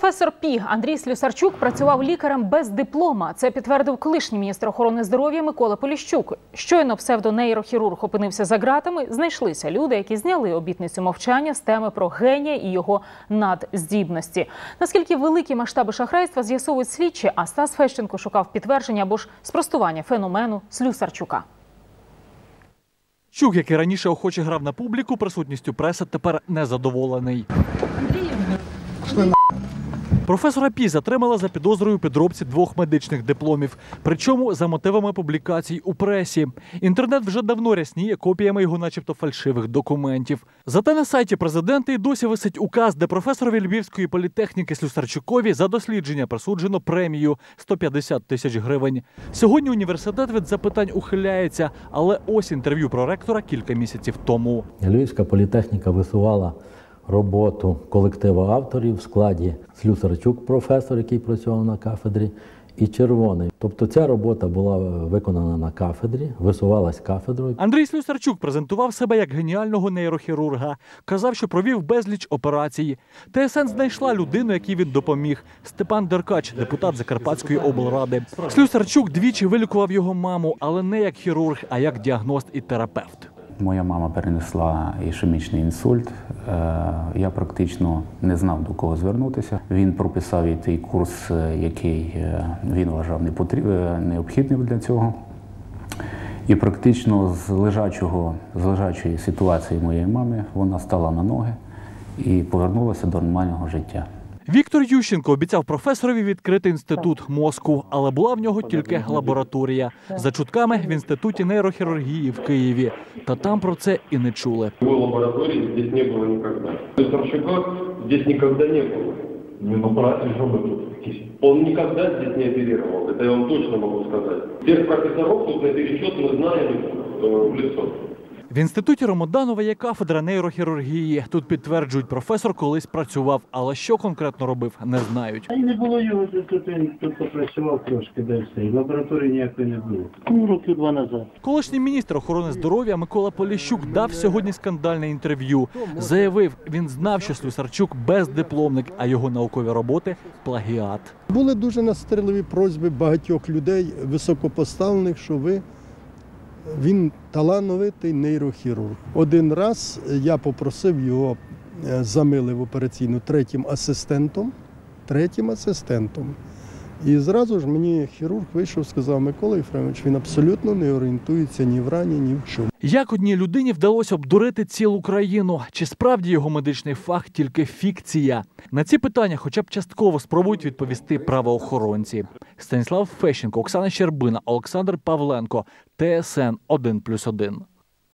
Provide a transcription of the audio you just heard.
Професор Пі Андрій Слюсарчук працював лікарем без диплома. Це підтвердив колишній міністр охорони здоров'я Микола Поліщук. Щойно псевдонейрохірург опинився за ґратами. Знайшлися люди, які зняли обітницю мовчання з теми про генія і його надздібності. Наскільки великі масштаби шахрайства з'ясовують слідчі, а Стас Фещенко шукав підтвердження або ж спростування феномену Слюсарчука. Чук, який раніше охоче грав на публіку, присутністю преси тепер незадоволений. Професора Пі затримали за підозрою підробці двох медичних дипломів, причому за мотивами публікацій у пресі. Інтернет вже давно рясніє копіями його, начебто, фальшивих документів. Зате на сайті президента і досі висить указ, де професорові Львівської політехніки Слюсарчукові за дослідження присуджено премію 150 тисяч гривень. Сьогодні університет від запитань ухиляється, але ось інтерв'ю про ректора кілька місяців тому. Львівська політехніка висувала роботу колективу авторів в складі Слюсарчук, професор, який працював на кафедрі, і червоний. Тобто ця робота була виконана на кафедрі, висувалась кафедрою. Андрій Слюсарчук презентував себе як геніального нейрохірурга. Казав, що провів безліч операцій. ТСН знайшла людину, якій він допоміг. Степан Деркач, депутат Закарпатської облради. Слюсарчук двічі вилікував його маму, але не як хірург, а як діагност і терапевт. Моя мама перенесла ішемічний інсульт. Е, Я практично не знав до кого звернутися. Він прописав їй той курс, е, який е, він вважав необхідним для цього. І практично з лежачого, з лежачої ситуації моєї мами вона стала на ноги і повернулася до нормального життя. Віктор Ющенко обіцяв професорові відкрити інститут мозку, але була в нього тільки лабораторія. За чутками в інституті нейрохірургії в Києві. Та там про це і не чули. Его лаборатории здесь не было никогда. Сарчука здесь никогда не было. Не ну брать же мы тут якісь. Он никогда здесь не оперировал, это я вам точно могу сказать. Всех профессоров тут на этот счет мы знаем э, в лицо. В інституті Ромоданова є кафедра нейрохірургії. Тут підтверджують, професор колись працював, але що конкретно робив, не знають. Та й не було його тут, він тут попрацював трошки, де все. І лабораторії ніякої не було. Ну, роки два назад. Колишній міністр охорони здоров'я Микола Поліщук дав сьогодні скандальне інтерв'ю. Заявив, він знав, що Слюсарчук бездипломник, а його наукові роботи плагіат. Були дуже настирливі просьби багатьох людей, високопоставлених, що ви він талановитий нейрохірург. Один раз я попросив його е, замили в операційну третім асистентом. Третім асистентом. І зразу ж мені хірург вийшов, сказав Микола Єфремович, він абсолютно не орієнтується ні в рані, ні в чому. Як одній людині вдалося обдурити цілу країну? Чи справді його медичний фах тільки фікція? На ці питання, хоча б частково спробують відповісти правоохоронці. Станіслав Фещенко, Оксана Щербина, Олександр Павленко, ТСН 1+,1.